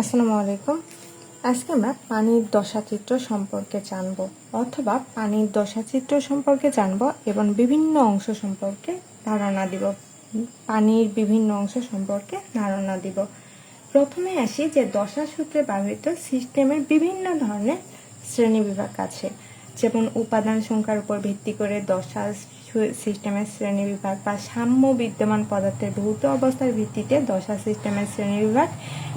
আসসালামু আলাইকুম। আজকে আমরা পানির দশাচিত্র সম্পর্কে জানব অথবা পানির দশাচিত্র সম্পর্কে জানব এবং বিভিন্ন অংশ সম্পর্কে ধারণা দিব। পানির বিভিন্ন অংশ সম্পর্কে ধারণা দিব। প্রথমে আসি যে দশা সূত্রে ব্যবহৃত সিস্টেমের বিভিন্ন ধরনের শ্রেণি বিভাগ আছে। যেমন উপাদান সংখ্যার উপর ভিত্তি করে দশা সিস্টেমের শ্রেণি বিভাগ বা সাম্য বিদ্যমান পদার্থের ভৌত অবস্থার ভিত্তিতে দশা সিস্টেমের শ্রেণি বিভাগ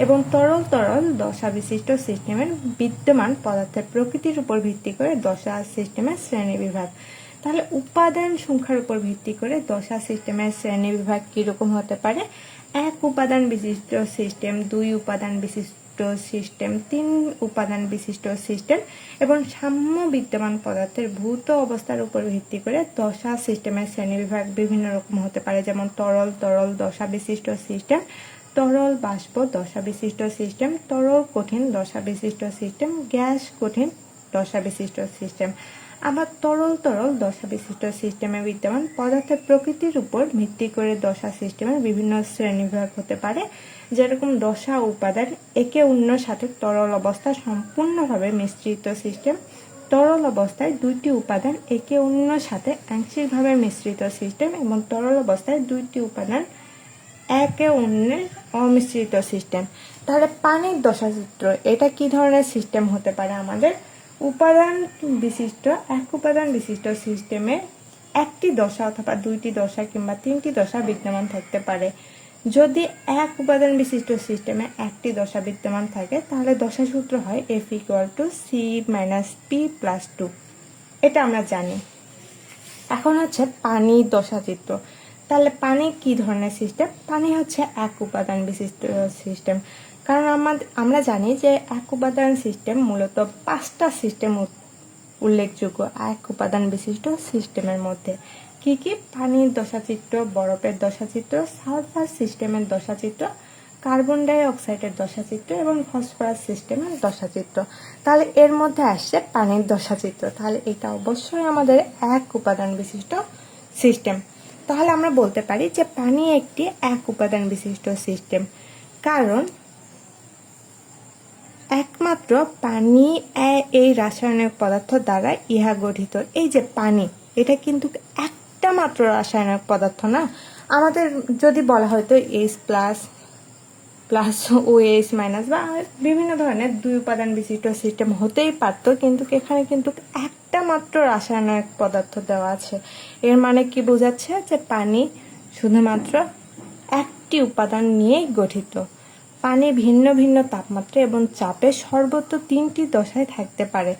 এবং তরল তরল দশা বিশিষ্ট সিস্টেমের বিদ্যমান পদার্থের প্রকৃতির উপর ভিত্তি করে দশা সিস্টেমের শ্রেণি বিভাগ। তাহলে উপাদান সংখ্যার উপর ভিত্তি করে দশা সিস্টেমের শ্রেণি বিভাগ কীরকম হতে পারে? এক উপাদান বিশিষ্ট সিস্টেম, দুই উপাদান বিশিষ্ট সিস্টেম, তিন উপাদান বিশিষ্ট সিস্টেম এবং সাম্য বিদ্যমান পদার্থের ভূত অবস্থার উপর ভিত্তি করে দশা সিস্টেমের শ্রেণীবিভাগ বিভিন্ন রকম হতে পারে, যেমন তরল তরল দশা বিশিষ্ট সিস্টেম, তরল বাষ্প দশা বিশিষ্ট সিস্টেম, তরল কঠিন দশা বিশিষ্ট সিস্টেম, গ্যাস কঠিন দশা বিশিষ্ট সিস্টেম। আবার তরল তরল দশা বিশিষ্ট সিস্টেমে বিদ্যমান পদার্থের প্রকৃতির উপর ভিত্তি করে দশা সিস্টেমের বিভিন্ন শ্রেণীবিভাগ হতে পারে। যেরকম দশা উপাদান একে অন্যর সাথে তরল অবস্থা সম্পূর্ণভাবে মিশ্রিত সিস্টেম তরল অবস্থায় দুইটি উপাদান একে অন্যর সাথে আংশিকভাবে মিশ্রিত সিস্টেম এবং তরল অবস্থায় দুইটি উপাদান একে অন্যের অমিশ্রিত সিস্টেম তাহলে পানির দশাচিত্র এটা কি ধরনের সিস্টেম হতে পারে আমাদের? উপাদান বিশিষ্ট, এক উপাদান বিশিষ্ট সিস্টেমে একটি দশা অথবা দুইটি দশা কিংবা তিনটি দশা বিদ্যমান থাকতে পারে। যদি এক উপাদান বিশিষ্ট সিস্টেমে একটি দশা বিদ্যমান থাকে, তাহলে দশা সূত্র হয় F equal to C minus P plus two এটা আমরা জানি। এখন হচ্ছে পানির দশাচিত্র তাহলে পানি কি ধরনের সিস্টেম পানি হচ্ছে এক উপাদান বিশিষ্ট সিস্টেম কারণ আমাদের আমরা জানি যে এক উপাদান সিস্টেম মূলত পাঁচটা সিস্টেম উল্লেখযোগ্য, এক উপাদান বিশিষ্ট সিস্টেমের মধ্যে। কি কি? পানির দশাচিত্র, বরফের দশাচিত্র, সালফার সিস্টেমের দশাচিত্র, কার্বন ডাই অক্সাইডের দশাচিত্র এবং ফসফরাস সিস্টেমের দশাচিত্র। তাহলে এর মধ্যে আসছে পানির দশাচিত্র। তাহলে এটা অবশ্যই আমাদের এক উপাদান বিশিষ্ট সিস্টেম। তাহলে আমরা বলতে পারি যে পানি একটি এক উপাদান বিশিষ্ট সিস্টেম। কারণ একমাত্র পানি এই রাসায়নিক পদার্থ দ্বারা ইহা গঠিত। এই যে পানি, এটা কিন্তু একটা মাত্র রাসায়নিক পদার্থ না? আমাদের যদি বলা হয়তো H plus plus O H minus বা বিভিন্ন ধরনের দুই উপাদান বিশিষ্ট সিস্টেম হতেই পারতো, কিন্তু এখানে কিন্তু একটা মাত্র রাসায়নিক পদার্থ দেওয়া আছে। এর মানে কি বোঝাচ্ছে যে পানি শুধুমাত্র একটি উপাদান নিয়েই গঠিত। পানি ভিন্ন ভিন্ন তাপমাত্রা এবং চাপে সর্বত্র তিনটি দশায় থাকতে পারে।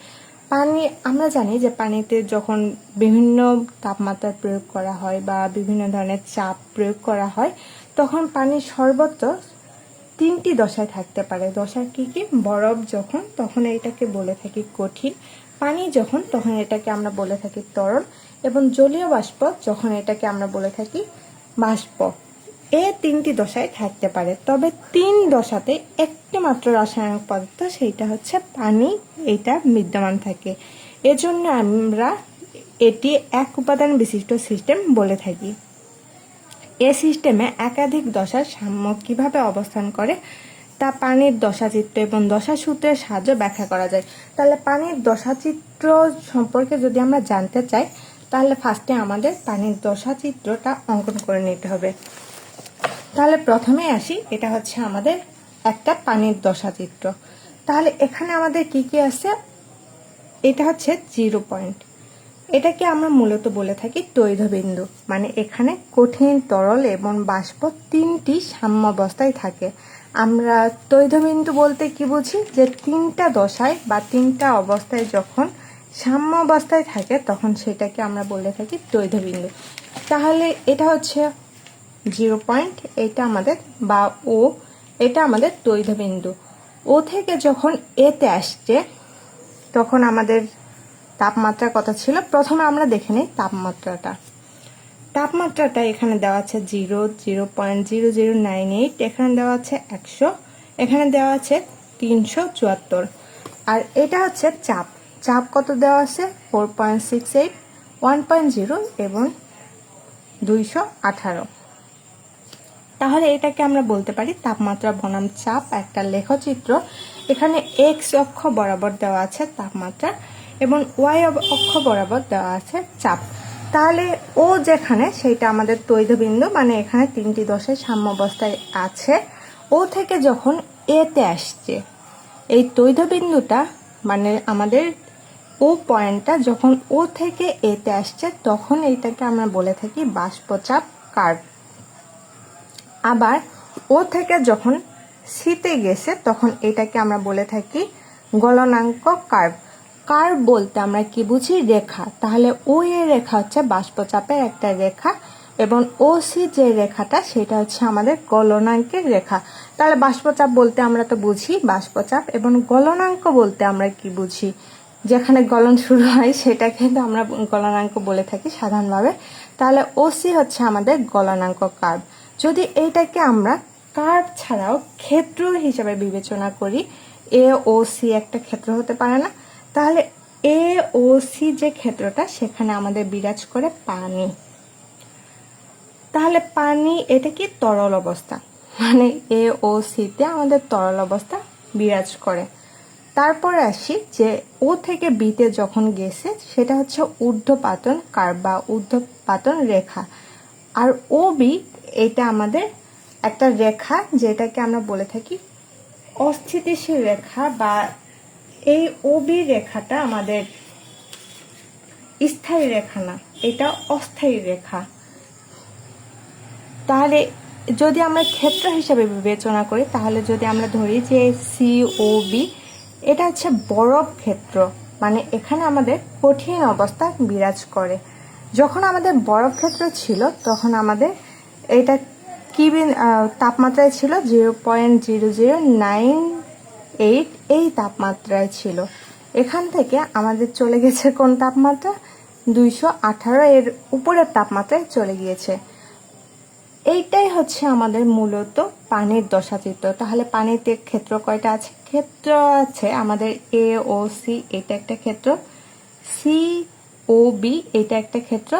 পানি, আমরা জানি যে পানিতে যখন বিভিন্ন তাপমাত্রা প্রয়োগ করা হয় বা বিভিন্ন ধরনের চাপ প্রয়োগ করা হয়, তখন পানি সর্বত্র তিনটি দশায় থাকতে পারে। দশা কি কি? বরফ যখন, তখন এটাকে বলে থাকি কঠিন। পানি যখন, তখন এটাকে আমরা বলে থাকি তরল। এবং জলীয় বাষ্প যখন এটাকে আমরা বলে থাকি বাষ্প এ তিনটি দশায় থাকতে পারে। তবে তিন দশাতে একটি মাত্র রাসায়নিক পদার্থ, সেইটা হচ্ছে পানি এটা বিদ্যমান থাকে। এজন্য আমরা এটি এক উপাদান বিশিষ্ট সিস্টেম বলে থাকি। এ সিস্টেমে একাধিক দশার সাম্য কীভাবে অবস্থান করে, তা পানির দশাচিত্র এবং দশা সূত্রের সাহায্যে ব্যাখ্যা করা যায়। তাহলে পানির দশাচিত্র সম্পর্কে যদি আমরা জানতে চাই, তাহলে ফার্স্টে আমাদের পানির দশাচিত্রটা অঙ্কন করে নিতে হবে। তাহলে প্রথমে আসি, এটা হচ্ছে আমাদের একটা পানির দশাচিত্র। তাহলে এখানে আমাদের কি কি আছে? এটা হচ্ছে জিরো পয়েন্ট। এটাকে আমরা মূলত বলে থাকি তৈধবিন্দু মানে এখানে কঠিন তরল এবং বাষ্প তিনটি সাম্যাবস্থায় থাকে। আমরা তৈধবিন্দু বলতে কি বুঝি? যে তিনটা দশায় বা তিনটা অবস্থায় যখন সাম্য অবস্থায় থাকে, তখন সেটাকে আমরা বলে থাকি তৈধবিন্দু তাহলে এটা হচ্ছে জিরো পয়েন্ট, এটা আমাদের বা ও, এটা আমাদের তৈধবিন্দু ও থেকে যখন এতে আসছে, তখন আমাদের তাপমাত্রা কত ছিল। প্রথমে আমরা দেখে নিই তাপমাত্রাটা। তাপমাত্রাটা এখানে দেওয়া আছে zero zero point, zero zero nine eight. এখানে দেওয়া আছে একশো। এখানে দেওয়া আছে তিনশো চুয়াত্তর। আর এটা হচ্ছে চাপ। চাপ কত দেওয়া আছে? Four point six eight, one point zero এবং দুইশো আঠারো। তাহলে এটাকে আমরা বলতে পারি তাপমাত্রা বনাম চাপ, একটা লেখচিত্র। এখানে এক্স অক্ষ বরাবর দেওয়া আছে তাপমাত্রা এবং ওয়াই অক্ষ বরাবর দেওয়া আছে চাপ। তাহলে ও যেখানে, সেইটা আমাদের তৈধবিন্দু মানে এখানে তিনটি দশের সাম্য অবস্থায় আছে। ও থেকে যখন এতে আসছে, এই তৈধবিন্দুটা মানে আমাদের ও পয়েন্টটা যখন ও থেকে এতে আসছে, তখন এইটাকে আমরা বলে থাকি বাষ্পচাপ কার্ভ। আবার ও থেকে যখন শীতে গেছে, তখন এটাকে আমরা বলে থাকি গলনাঙ্ক কার্ভ। কার্ভ বলতে আমরা কি বুঝি? রেখা। তাহলে ও এ রেখা হচ্ছে বাষ্পচাপের একটা রেখা এবং ও সি যে রেখাটা, সেটা হচ্ছে আমাদের গলনাঙ্কের রেখা। তাহলে বাষ্পচাপ বলতে আমরা তো বুঝি, বাষ্পচাপ এবং গলনাঙ্ক বলতে আমরা কি বুঝি? যেখানে গলন শুরু হয়, সেটা কিন্তু আমরা গলনাঙ্ক বলে থাকি সাধারণভাবে। তাহলে ওসি হচ্ছে আমাদের গলনাঙ্ক কার্ভ। যদি এইটাকে আমরা কার্ভ ছাড়াও ক্ষেত্র হিসাবে বিবেচনা করি এ ও সি একটা ক্ষেত্র হতে পারে না, তাহলে এ ও সি যে ক্ষেত্রটা সেখানে আমাদের বিরাজ করে পানি। তাহলে পানি এটা কি তরল অবস্থা? মানে এ ও সিতে আমাদের তরল অবস্থা বিরাজ করে। তারপরে আসি যে ও থেকে বিতে যখন গেছে, সেটা হচ্ছে ঊর্ধ্বপাতন কার বা ঊর্ধ্বপাতন রেখা। আর ও বি এটা আমাদের একটা রেখা যেটাকে আমরা বলে থাকি অস্থিতিশীল রেখা বা এই ওবি রেখাটা আমাদের স্থায়ী রেখা না, এটা অস্থায়ী রেখা। তাহলে যদি আমরা ক্ষেত্র হিসাবে বিবেচনা করি, তাহলে যদি আমরা ধরি যে সি ও বি এটা হচ্ছে বরফ ক্ষেত্র মানে এখানে আমাদের কঠিন অবস্থা বিরাজ করে। যখন আমাদের বরফ ক্ষেত্র ছিল, তখন আমাদের এটা কি তাপমাত্রায় ছিল zero point zero zero nine eight, এই তাপমাত্রায় ছিল। এখান থেকে আমাদের চলে গেছে কোন তাপমাত্রা? দুইশো আঠারো এর উপরের তাপমাত্রায় চলে গিয়েছে। এইটাই হচ্ছে আমাদের মূলত পানির দশাচিত্র। তাহলে পানিতে ক্ষেত্র কয়টা আছে? ক্ষেত্র আছে আমাদের এ ও সি এটা একটা ক্ষেত্র। সি ও বি এটা একটা ক্ষেত্র।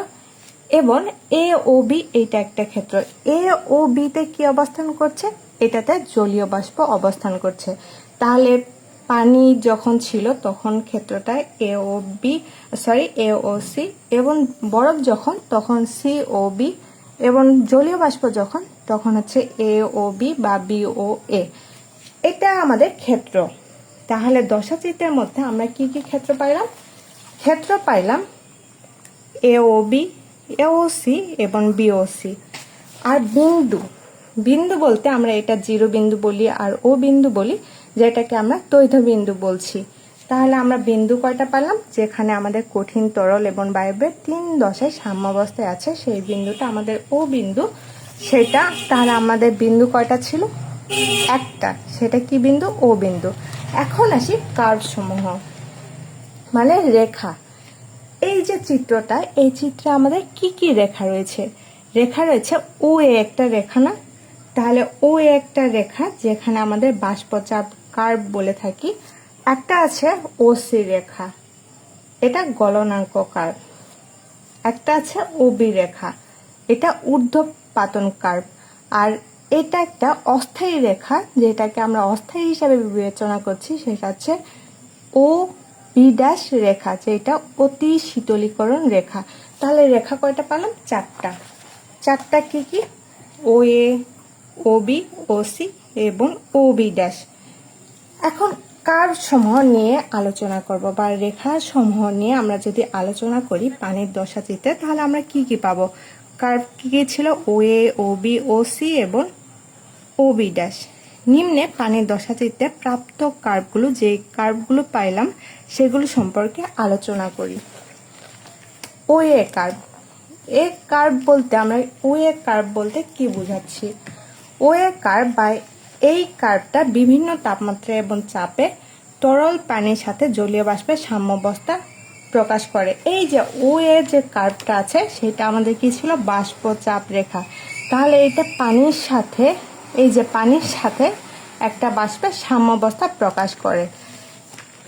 এবং এ ও বি এটা একটা ক্ষেত্র। এ ও বিতে কি অবস্থান করছে? এটাতে জলীয় বাষ্প অবস্থান করছে। তাহলে পানি যখন ছিল, তখন ক্ষেত্রটায় A O B sorry A O C এবং বরফ যখন, তখন সি ও বি এবং জলীয় বাষ্প যখন, তখন হচ্ছে এ ও বি বা বি ও এ এটা আমাদের ক্ষেত্র। তাহলে দশাচিত্রের মধ্যে আমরা কি কি ক্ষেত্র পাইলাম? ক্ষেত্র পাইলাম এওবি এওসি এবং বিওসি আর বিন্দু বিন্দু বলতে আমরা এটা জিরো বিন্দু বলি আর ও বিন্দু বলি, যেটাকে আমরা তৈধ বিন্দু বলছি। তাহলে আমরা বিন্দু কয়টা পেলাম? যেখানে আমাদের কঠিন তরল এবং বায়বের তিন দশায় সাম্যাবস্থায় আছে, সেই বিন্দুটা আমাদের ও বিন্দু, সেটা, তাহলে আমাদের বিন্দু কয়টা ছিল? একটা, সেটা কি বিন্দু? ও বিন্দু। এখন আসি কার্ভ সমূহ মানে রেখা। এই যে চিত্রটা, এই চিত্রে আমাদের কি কি রেখা রয়েছে? রেখা রয়েছে ও এ একটা রেখা না? তাহলে ও এ একটা রেখা যেখানে আমাদের বাষ্পচাপ কার্ভ বলে থাকি। একটা আছে ও সি রেখা, এটা গলনাঙ্ক কার্ভ। একটা আছে ওবি রেখা, এটা ঊর্ধ্বপাতন কার্ভ। আর এটা একটা অস্থায়ী রেখা, যেটাকে আমরা অস্থায়ী হিসাবে বিবেচনা করছি, সেটা হচ্ছে ও বি ড্যাশ রেখা যেটা অতি শীতলীকরণ রেখা। তাহলে রেখা কয়টা পেলাম? চারটা। চারটা কি কি? ও এ ও বি ও সি এবং ও বি ড্যাশ এখন কার সমূহ নিয়ে আলোচনা করব বা রেখা সমূহ নিয়ে আমরা যদি আলোচনা করি পানির দশা চিত্রে, তাহলে আমরা কি কি পাবো? কার কি কি ছিল? ও এ ও বি ও সি এবং ও বি ড্যাশ নিম্নে পানির দশা চিত্রে প্রাপ্ত কার্ভগুলো যে কার্ভগুলো পাইলাম, সেগুলো সম্পর্কে আলোচনা করি। ও এ কার্ভ এ কার্ভ বলতে আমরা ও এ কার্ভ বলতে কি বোঝাচ্ছি? ও এ কার্ভ বা এই কার্ভটা বিভিন্ন তাপমাত্রা এবং চাপে তরল পানির সাথে জলীয় বাষ্পের সাম্যাবস্থা প্রকাশ করে। এই যে ও এ যে কার্ভটা আছে, সেটা আমাদের কি ছিল? বাষ্প চাপ রেখা। তাহলে এটা পানির সাথে এই যে পানির সাথে একটা বাষ্পের সাম্যাবস্থা প্রকাশ করে।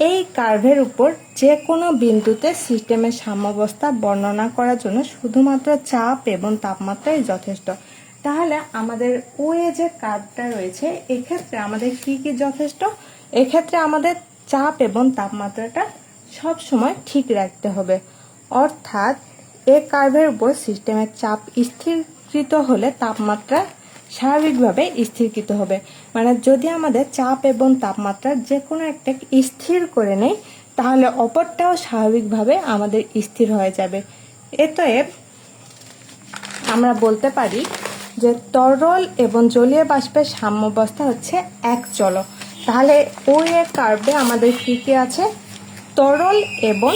এই কার্ভের উপর যে কোনো বিন্দুতে সিস্টেমের সাম্যাবস্থা বর্ণনা করার জন্য শুধুমাত্র চাপ এবং তাপমাত্রাই যথেষ্ট। তাহলে আমাদের ও এ যে কার্ভটা রয়েছে, এক্ষেত্রে আমাদের কি কি যথেষ্ট? এক্ষেত্রে আমাদের চাপ এবং তাপমাত্রাটা সব সময় ঠিক রাখতে হবে। অর্থাৎ এ কার্ভের উপর সিস্টেমের চাপ স্থিরকৃত হলে তাপমাত্রা স্বাভাবিকভাবে স্থিরকৃত হবে। মানে যদি আমাদের চাপ এবং তাপমাত্রা যে কোনো একটা স্থির করে নেই, তাহলে অপরটাও স্বাভাবিকভাবে আমাদের স্থির হয়ে যাবে। এতএব আমরা বলতে পারি যে তরল এবং জলীয় বাষ্পের সাম্যাবস্থা হচ্ছে এক চল। তাহলে ওই এ কার্ভে আমাদের কী কী আছে? তরল এবং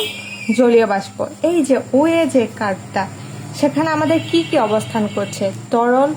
জলীয় বাষ্প। এই যে ও এ যে কার্ভটা, সেখানে আমাদের কি কি অবস্থান করছে? তরল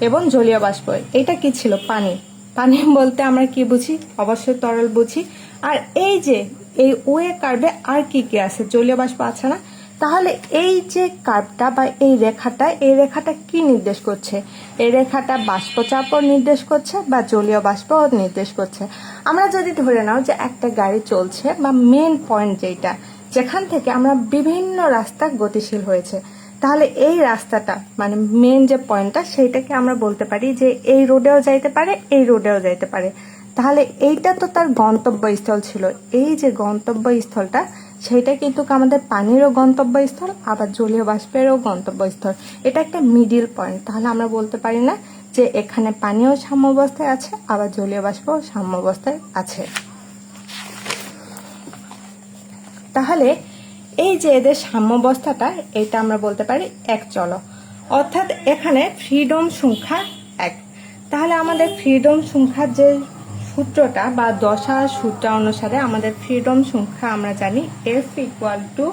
এবং জলীয় বাষ্প। এটা কি ছিল? পানি। পানি বলতে আমরা কি বুঝি? অবশ্যই তরল বুঝি। আর এই যে, এই ওয়ে এ কার্ভে আর কি কি আছে? জলীয় বাষ্প আছে না? তাহলে এই যে কার্ভটা বা এই রেখাটা এই রেখাটা কি নির্দেশ করছে? এই রেখাটা বাষ্পচাপও নির্দেশ করছে বা জলীয় বাষ্পও নির্দেশ করছে। আমরা যদি ধরে নাও যে একটা গাড়ি চলছে বা মেন পয়েন্ট যেটা, যেখান থেকে আমরা বিভিন্ন রাস্তা গতিশীল হয়েছে। তাহলে এই রাস্তাটা মানে মেন যে পয়েন্টটা সেইটাকে আমরা বলতে পারি যে এই রোডেও যাইতে পারে, এই রোডেও যাইতে পারে। তাহলে এইটা তো তার গন্তব্যস্থল ছিল। এই যে গন্তব্যস্থলটা, সেইটা কিন্তু আমাদের পানিরও গন্তব্যস্থল, আবার জলীয় বাষ্পেরও গন্তব্যস্থল। এটা একটা মিডিল পয়েন্ট তাহলে আমরা বলতে পারি না যে এখানে পানিও সাম্যাবস্থায় আছে, আবার জলীয় বাষ্পও সাম্যাবস্থায় আছে। তাহলে এই যে এদের সাম্যবস্থাটা, এটা আমরা বলতে পারি এক চল। অর্থাৎ এখানে ফ্রিডম সংখ্যা এক। তাহলে আমাদের ফ্রিডম সংখ্যার যে সূত্রটা বা দশা সূত্র অনুসারে আমাদের ফ্রিডম সংখ্যা আমরা জানি F equal to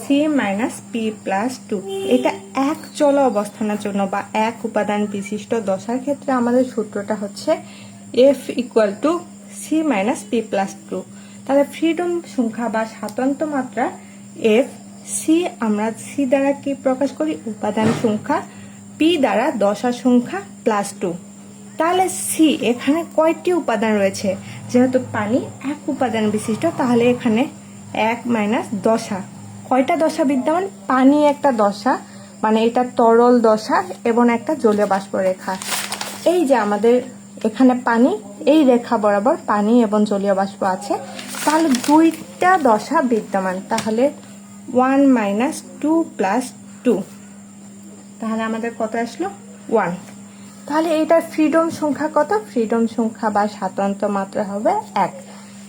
C minus P plus two এটা এক চল অবস্থানের জন্য বা এক উপাদান বিশিষ্ট দশার ক্ষেত্রে আমাদের সূত্রটা হচ্ছে F equal to C minus P plus two তাহলে ফ্রিডম সংখ্যা বা স্বাতন্ত্র মাত্রা এফ সি আমরা সি দ্বারা কি প্রকাশ করি? উপাদান সংখ্যা পি দ্বারা দশা সংখ্যা প্লাস টু তাহলে সি এখানে কয়টি উপাদান রয়েছে? যেহেতু পানি এক উপাদান বিশিষ্ট, তাহলে এখানে এক মাইনাস দশা। কয়টা দশা বিদ্যমান? পানি একটা দশা মানে এটা তরল দশা এবং একটা জলীয় বাষ্প রেখা। এই যে আমাদের এখানে পানি, এই রেখা বরাবর পানি এবং জলীয় বাষ্প আছে। তাহলে দুইটা দশা বিদ্যমান। তাহলে one minus two plus two তাহলে আমাদের কত আসলো? ওয়ান তাহলে এটার ফ্রিডম সংখ্যা কত? ফ্রিডম সংখ্যা বা স্বাতন্ত্র মাত্রা হবে এক।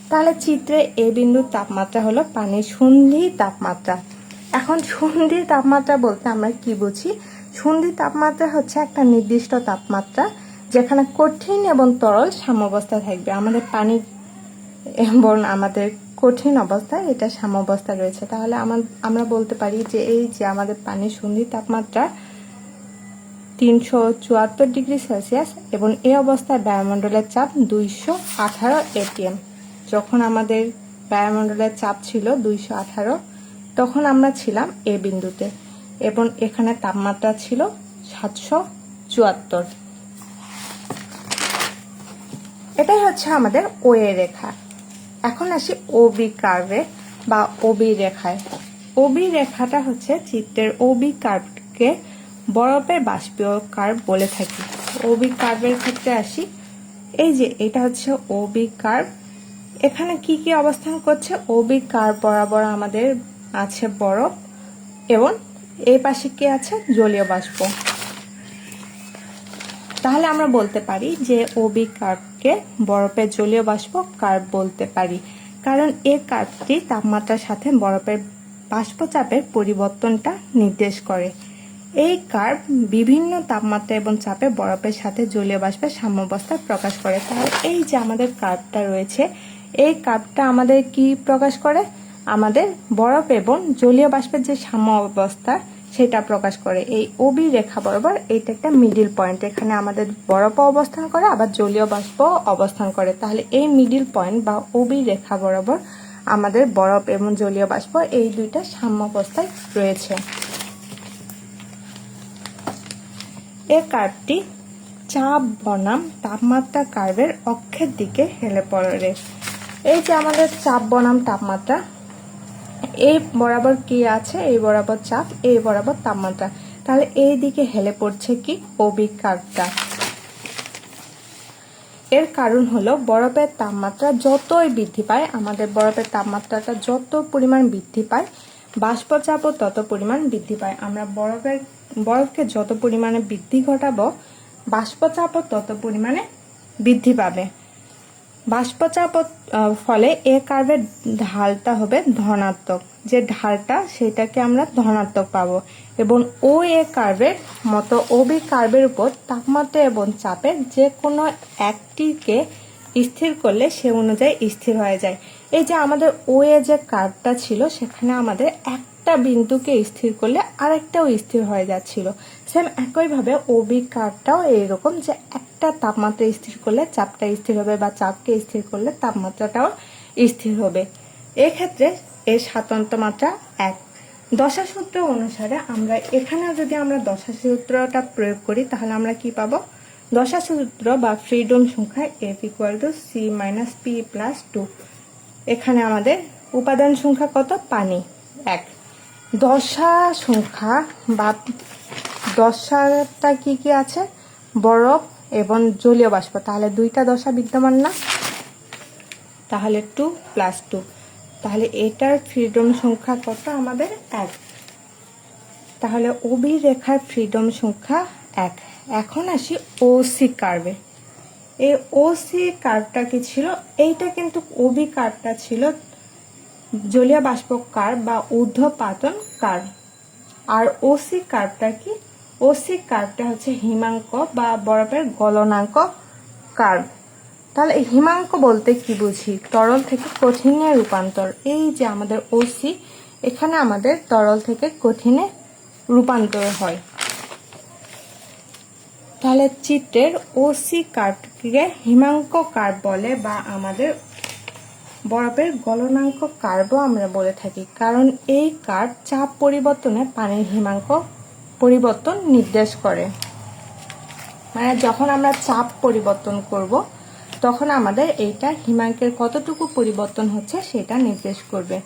তাহলে চিত্রে এ বিন্দুর তাপমাত্রা হলো পানির সন্ধি তাপমাত্রা। এখন সন্ধি তাপমাত্রা বলতে আমরা কি বুঝি? সন্ধি তাপমাত্রা হচ্ছে একটা নির্দিষ্ট তাপমাত্রা যেখানে কঠিন এবং তরল সাম্যবস্থা থাকবে। আমাদের পানি এবং আমাদের কঠিন অবস্থায় এটা সাম্যাবস্থা রয়েছে। তাহলে আমরা বলতে পারি যে এই যে আমাদের পানির সন্ধি তাপমাত্রা তিনশো চুয়াত্তর ডিগ্রি সেলসিয়াস এবং এ অবস্থায় বায়ুমণ্ডলের চাপ দুইশো আঠারো এটিএম। যখন আমাদের বায়ুমণ্ডলের চাপ ছিল দুইশো আঠারো, তখন আমরা ছিলাম এ বিন্দুতে এবং এখানে তাপমাত্রা ছিল সাতশো চুয়াত্তর। এটাই হচ্ছে আমাদের ও এ রেখা। এখন আসি ওবি কার্ভে বা ওবি রেখায় ওবি রেখাটা হচ্ছে চিত্রের ওবি কার্ভকে বরফের বাষ্পীয় কার্ভ বলে থাকি। ওবি কার্ভের ক্ষেত্রে আসি। এই যে এটা হচ্ছে ওবি কার্ভ এখানে কি কি অবস্থান করছে? ওবি কার্ভ বরাবর আমাদের আছে বরফ এবং এই পাশে কি আছে? জলীয় বাষ্প। তাহলে আমরা বলতে পারি যে ওবি কার্ভকে বরফের জলীয় বাষ্প কার্ভ বলতে পারি। কারণ এই কার্ভটি তাপমাত্রার সাথে বরফের বাষ্পচাপের পরিবর্তনটা নির্দেশ করে। এই কার্ভ বিভিন্ন তাপমাত্রা এবং চাপে বরফের সাথে জলীয় বাষ্পের সাম্যাবস্থা প্রকাশ করে। তাহলে এই যে আমাদের কার্ভটা রয়েছে, এই কার্ভটা আমাদের কি প্রকাশ করে? আমাদের বরফ এবং জলীয় বাষ্পের যে সাম্য অবস্থা সেটা প্রকাশ করে। এই ওবি রেখা বরাবর এইটা একটা মিডিল পয়েন্ট এখানে আমাদের বরফও অবস্থান করে, আবার জলীয় বাষ্প অবস্থান করে। তাহলে এই মিডিল পয়েন্ট বা ওবি রেখা বরাবর আমাদের বরফ এবং জলীয় বাষ্প এই দুইটা সাম্য অবস্থায় রয়েছে। এ কার্ভটি চাপ বনাম তাপমাত্রা কার্ভের অক্ষের দিকে হেলে পড়ে। এই যে আমাদের চাপ বনাম তাপমাত্রা এই বরাবর কি আছে? এই বরাবর চাপ এই বরাবর তাপমাত্রা। তাহলে এই দিকে হেলে পড়ছে কি? ওবি কার্ভটা এর কারণ হলো বরফের তাপমাত্রা যতই বৃদ্ধি পায়, আমাদের বরফের তাপমাত্রাটা যত পরিমাণ বৃদ্ধি পায়, বাষ্পচাপও তত পরিমাণ বৃদ্ধি পায়। আমরা বরফের, বরফকে যত পরিমাণে বৃদ্ধি ঘটাবো, বাষ্পচাপও তত পরিমাণে বৃদ্ধি পাবে। বাষ্পচাপ ফলে এ কার্ভের ঢালটা হবে ধনাত্মক। যে ঢালটা, সেটাকে আমরা ধনাত্মক পাবো। এবং ও এ কার্ভের মতো ও বি কার্ভের উপর তাপমাত্রা এবং চাপের যে কোনো একটিকে স্থির করলে সে অনুযায়ী স্থির হয়ে যায়। এই যে আমাদের ও এ যে কার্ভটা ছিল, সেখানে আমাদের একটা বিন্দুকে স্থির করলে আরেকটাও স্থির হয়ে যাচ্ছিল। সেম একইভাবে ও বি কার্ভটাও এইরকম যে একটা তাপমাত্রা স্থির করলে চাপটা স্থির হবে বা চাপকে স্থির করলে তাপমাত্রাটাও স্থির হবে। এক্ষেত্রে এর স্বাতন্ত্র মাত্রা এক। দশা সূত্র অনুসারে আমরা এখানে যদি আমরা দশা সূত্রটা প্রয়োগ করি, তাহলে আমরা কি পাবো? দশা সূত্র বা ফ্রিডম সংখ্যা F equal to C minus P plus two এখানে আমাদের উপাদান সংখ্যা কত? পানি। এক। দশা সংখ্যা বা দশাটা কি কি আছে? বরফ এবং জলীয় বাষ্প। তাহলে দুইটা দশা বিদ্যমান না? তাহলে টু প্লাস টু তাহলে এটার ফ্রিডম সংখ্যা কত? আমাদের এক। তাহলে ওবি রেখার ফ্রিডম সংখ্যা এক। এখন আসি ওসি কার্ভে এই ওসি কার্ভটা কি ছিল? এইটা কিন্তু ওবি কার্ভটা ছিল জলীয় বাষ্প কার্ভ বা ঊর্ধ্বপাতন কার্ভ আর ওসি কার্ভটা কি? ওসি কার্ভটা হচ্ছে হিমাঙ্ক বা বরফের গলনাঙ্ক কার্ভ তাহলে হিমাঙ্ক বলতে কি বুঝি? তরল থেকে কঠিনে রূপান্তর। এই যে আমাদের ওসি এখানে আমাদের তরল থেকে কঠিনে রূপান্তর হয়। তাহলে চিত্রের ওসি কার্ভকে হিমাঙ্ক কার্ভ বলে বা আমাদের বরফের গলনাঙ্ক কার্ভও আমরা বলে থাকি, কারণ এই কার্ভ চাপ পরিবর্তনে পানির হিমাঙ্ক পরিবর্তন নির্দেশ করে। মানে যখন আমরা চাপ পরিবর্তন করব, তখন আমাদের এইটা হিমাঙ্কের কতটুকু পরিবর্তন হচ্ছে সেটা নির্দেশ করবে।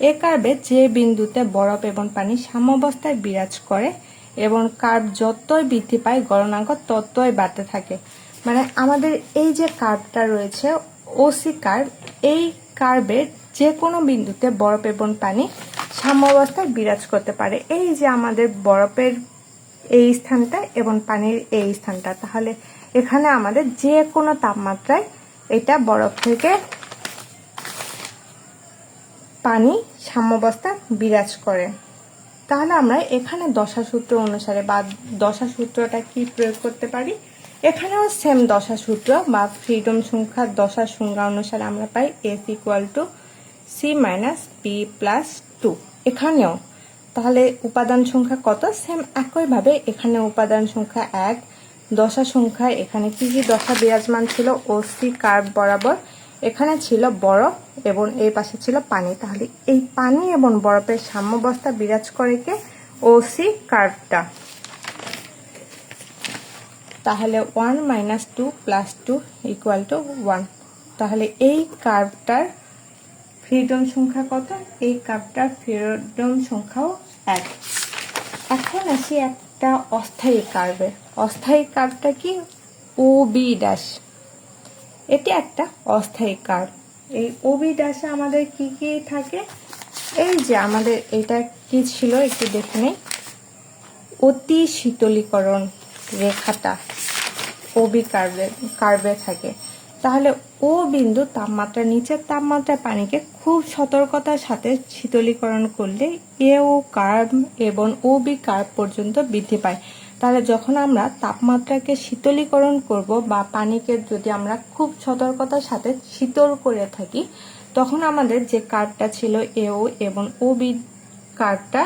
এ কার্ভে যে বিন্দুতে বরফ এবং পানি সাম্যাবস্থায় বিরাজ করে এবং কার্ভ যতই বৃদ্ধি পায়, গলনাঙ্ক ততই বাড়তে থাকে। মানে আমাদের এই যে কার্ভটা রয়েছে ওসি কার্ভ এই কার্ভের যে কোনো বিন্দুতে বরফ এবং পানি সাম্যাবস্থায় বিরাজ করতে পারে। এই যে আমাদের বরফের এই স্থানটা এবং পানির এই স্থানটা, তাহলে এখানে আমাদের যে কোনো তাপমাত্রায় এটা বরফ থেকে পানি সাম্যাবস্থা বিরাজ করে। তাহলে আমরা এখানে দশা সূত্র অনুসারে বা দশা সূত্রটা কি প্রয়োগ করতে পারি? এখানেও সেম দশা সূত্র বা ফ্রিডম সংখ্যা দশা সংজ্ঞা অনুসারে আমরা পাই F equal to C minus P plus two এখানেও, তাহলে উপাদান সংখ্যা কত? সেম একইভাবে এখানে উপাদান সংখ্যা এক, দশা সংখ্যা, এখানে কি কি দশা বিরাজমান ছিল? ও সি কার্ভ বরাবর। এখানে ছিল বরফ এবং এই পাশে ছিল পানি। তাহলে এই পানি এবং বরফের সাম্যবস্থা বিরাজ করে কে? ও সি কার্ভটা তাহলে one minus two plus two equal to one তাহলে এই কার্ভটার ফ্রিডম সংখ্যা কত? এই কার্ভটার ফ্রিডম সংখ্যাও এক। এখন আসি একটা অস্থায়ী কার্ভে অস্থায়ী কার্ভটা কি? ও বি ড্যাশ এটি একটা অস্থায়ী কার্ভ এই ও বি ড্যাশে আমাদের কি কি থাকে? এই যে আমাদের এটা কি ছিল একটু দেখে নেই। অতি শীতলীকরণ। রেখাটা ওবি কার্ভে কার্ভে থাকে। তাহলে ও বিন্দু তাপমাত্রা, নিচের তাপমাত্রায় পানিকে খুব সতর্কতার সাথে শীতলীকরণ করলে এ ও কার্ভ এবং ও বি কার্ভ পর্যন্ত বৃদ্ধি পায়। তাহলে যখন আমরা তাপমাত্রাকে শীতলীকরণ করব বা পানিকে যদি আমরা খুব সতর্কতার সাথে শীতল করে থাকি, তখন আমাদের যে কার্ভটা ছিল এ ও এবং ও বি কার্ভটা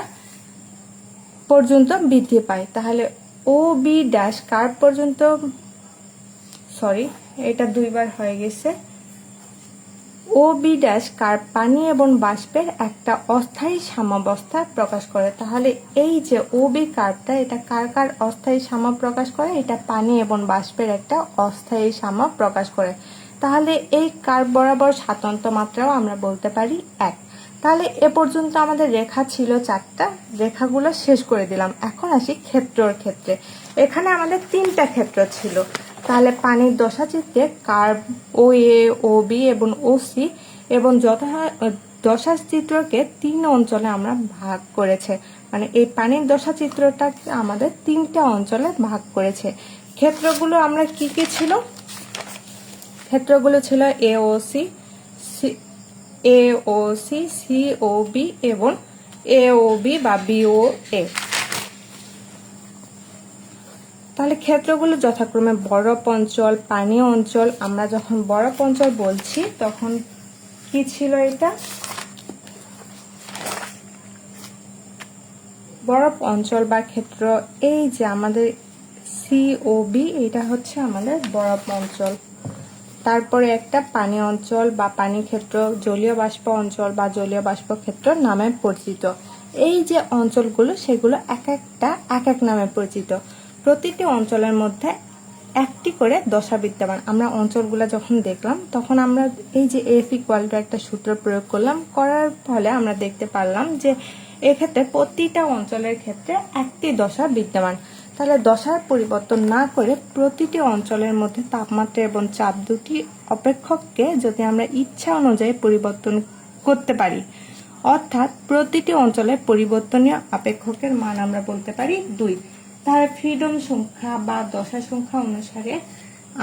পর্যন্ত বৃদ্ধি পায়। তাহলে ও বি ড্যাশ কার্ভ পর্যন্ত সরি এটা দুইবার হয়ে গেছে। ও বি ড্যাশ কার্ভ পানি এবং বাষ্পের একটা অস্থায়ী সাম্যাবস্থা প্রকাশ করে। তাহলে এই যে ও বি কার্ভটা এটা কার কার অস্থায়ী সাম্য প্রকাশ করে? এটা পানি এবং বাষ্পের একটা অস্থায়ী সাম্য প্রকাশ করে। তাহলে এই কার্ভ বরাবর স্বাতন্ত্র মাত্রাও আমরা বলতে পারি এক। তাহলে এ পর্যন্ত আমাদের রেখা ছিল চারটা। রেখাগুলো শেষ করে দিলাম। এখন আসি ক্ষেত্রর ক্ষেত্রে। এখানে আমাদের তিনটা ক্ষেত্র ছিল। তাহলে পানির দশাচিত্রে কার্ভ ও এ, ও, বি এবং ও, সি এবং যথা, দশা চিত্রকে তিন অঞ্চলে আমরা ভাগ করেছে। মানে এই পানির দশা চিত্রটাকে আমাদের তিনটা অঞ্চলে ভাগ করেছে। ক্ষেত্রগুলো আমরা কি কি ছিল? ক্ষেত্রগুলো ছিল A, O, C A O C C O B এবং এ ও বি বা বি ও এ তাহলে ক্ষেত্রগুলো যথাক্রমে বরফ অঞ্চল, পানি অঞ্চল, আমরা যখন বরফ অঞ্চল বলছি, তখন কি ছিল এটা? বরফ অঞ্চল বা ক্ষেত্র, এই যে আমাদের সিওবি এটা হচ্ছে আমাদের বরফ অঞ্চল। তারপরে একটা পানি অঞ্চল বা পানি ক্ষেত্র, জলীয় বাষ্প অঞ্চল বা জলীয় বাষ্প ক্ষেত্র নামে পরিচিত। এই যে অঞ্চলগুলো, সেগুলো এক একটা, এক এক নামে পরিচিত। প্রতিটি অঞ্চলের মধ্যে একটি করে দশা বিদ্যমান। আমরা অঞ্চলগুলো যখন দেখলাম, তখন আমরা এই যে এফ ইকুয়াল টু একটা সূত্র প্রয়োগ করলাম, করার ফলে আমরা দেখতে পারলাম যে এক্ষেত্রে প্রতিটা অঞ্চলের ক্ষেত্রে একটি দশা বিদ্যমান। তাহলে দশার পরিবর্তন না করে প্রতিটি অঞ্চলের মধ্যে তাপমাত্রা এবং চাপ দুটি অপেক্ষককে যদি আমরা ইচ্ছা অনুযায়ী পরিবর্তন করতে পারি, অর্থাৎ প্রতিটি অঞ্চলের পরিবর্তনীয় আপেক্ষকের মান আমরা বলতে পারি দুই। তাহলে ফ্রিডম সংখ্যা বা দশা সংখ্যা অনুসারে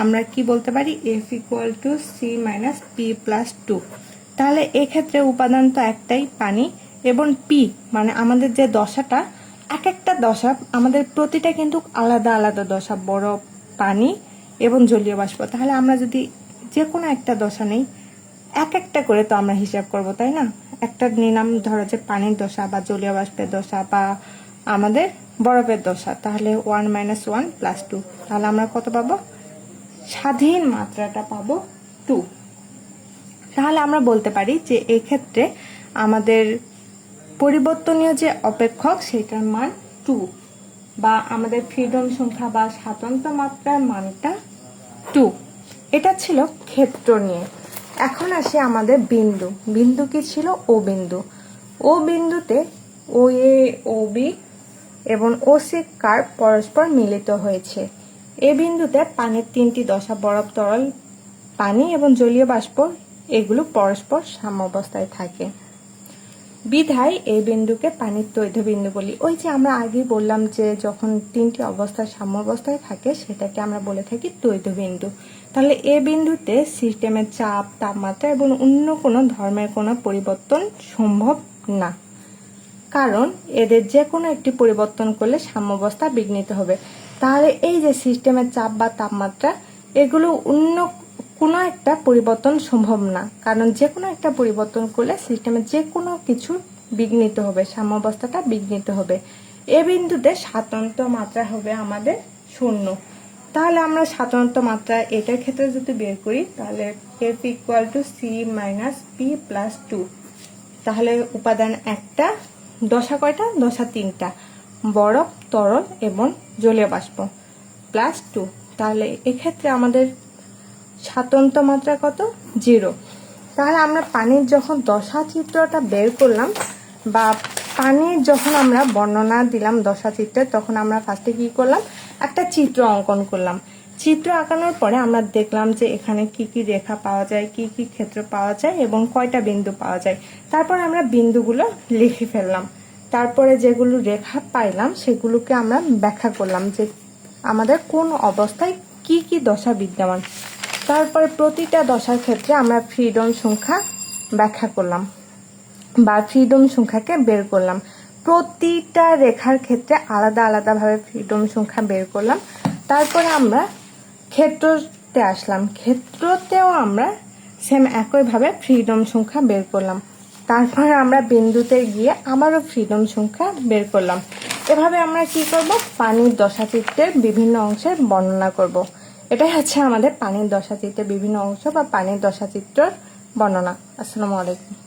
আমরা কি বলতে পারি? F equal to C minus P plus two তাহলে এক্ষেত্রে উপাদান তো একটাই, পানি এবং পি মানে আমাদের যে দশাটা এক একটা দশা, আমাদের প্রতিটা কিন্তু আলাদা আলাদা দশা, বড় পানি এবং জলীয় বাষ্প। তাহলে আমরা যদি যে কোনো একটা দশা নেই এক একটা করে তো আমরা হিসাব করব, তাই না? একটা নিলাম ধরো যে পানির দশা বা জলীয় বাষ্পের দশা বা আমাদের বরফের দশা, তাহলে one minus one plus two. তাহলে আমরা কত পাবো? স্বাধীন মাত্রাটা পাবো টু। তাহলে আমরা বলতে পারি যে এক্ষেত্রে আমাদের পরিবর্তনীয় যে অপেক্ষক সেটার মান টু বা আমাদের ফ্রিডম সংখ্যা বা স্বাতন্ত্র মাত্রার মানটা টু এটা ছিল ক্ষেত্র নিয়ে। এখন আসে আমাদের বিন্দু। বিন্দু কি ছিল? ও বিন্দু। ও বিন্দুতে ও এ ও বি এবং ও সি কার পরস্পর মিলিত হয়েছে। এ বিন্দুতে পানির তিনটি দশা বরফ, তরল, পানি এবং জলীয় বাষ্প, এগুলো পরস্পর সাম্যাবস্থায় থাকে। বিধায় এই বিন্দুকে পানির তৈধ বিন্দু বলি। ওই যে আমরা আগে বললাম যে যখন তিনটি অবস্থায় সাম্যাবস্থায় থাকে, সেটাকে আমরা বলে থাকি তৈধ বিন্দু। তাহলে এ বিন্দুতে সিস্টেমের চাপ, তাপমাত্রা এবং অন্য কোনো ধর্মের কোনো পরিবর্তন সম্ভব না। কারণ এদের যে কোনো একটি পরিবর্তন করলে সাম্যাবস্থা বিঘ্নিত হবে। তাহলে এই যে সিস্টেমের চাপ বা তাপমাত্রা, এগুলো অন্য কোনো একটা পরিবর্তন সম্ভব না। কারণ যে কোনো একটা পরিবর্তন করলে সিস্টেমে যে কোনো কিছু বিঘ্নিত হবে, সাম্যাবস্থাটা বিঘ্নিত হবে। এ বিন্দুতে স্বাতন্ত্র মাত্রা হবে আমাদের শূন্য। তাহলে আমরা সাধারণত মাত্রা এটার ক্ষেত্রে যদি বের করি, তাহলে F equal to C minus P plus two তাহলে উপাদান একটা, দশা কয়টা? দশা তিনটা। বরফ, তরল এবং জলীয় বাষ্প। প্লাস টু তাহলে এক্ষেত্রে আমাদের স্বাতন্ত্র মাত্রা কত? জিরো। তাহলে আমরা পানির যখন দশা চিত্রটা বের করলাম বা পানির যখন আমরা বর্ণনা দিলাম দশা চিত্রে তখন আমরা ফার্স্টে কি করলাম? একটা চিত্র অঙ্কন করলাম। চিত্র আঁকানোর পরে আমরা দেখলাম যে এখানে কি কি রেখা পাওয়া যায়, কি কি ক্ষেত্র পাওয়া যায় এবং কয়টা বিন্দু পাওয়া যায়। তারপর আমরা বিন্দুগুলো লিখে ফেললাম। তারপরে যেগুলো রেখা পাইলাম, সেগুলোকে আমরা ব্যাখ্যা করলাম যে আমাদের কোন অবস্থায় কি কি দশা বিদ্যমান। তারপরে প্রতিটা দশার ক্ষেত্রে আমরা ফ্রিডম সংখ্যা ব্যাখ্যা করলাম বা ফ্রিডম সংখ্যাকে বের করলাম। প্রতিটা রেখার ক্ষেত্রে আলাদা আলাদাভাবে ফ্রিডম সংখ্যা বের করলাম। তারপরে আমরা ক্ষেত্রতে আসলাম। ক্ষেত্রতেও আমরা সেম একইভাবে ফ্রিডম সংখ্যা বের করলাম। তারপরে আমরা বিন্দুতে গিয়ে আবারও ফ্রিডম সংখ্যা বের করলাম। এভাবে আমরা কি করব? পানির দশাচিত্রের বিভিন্ন অংশের বর্ণনা করব। এটাই হচ্ছে আমাদের পানির দশাচিত্রের বিভিন্ন অংশ বা পানির দশাচিত্রর বর্ণনা। আসসালামু আলাইকুম।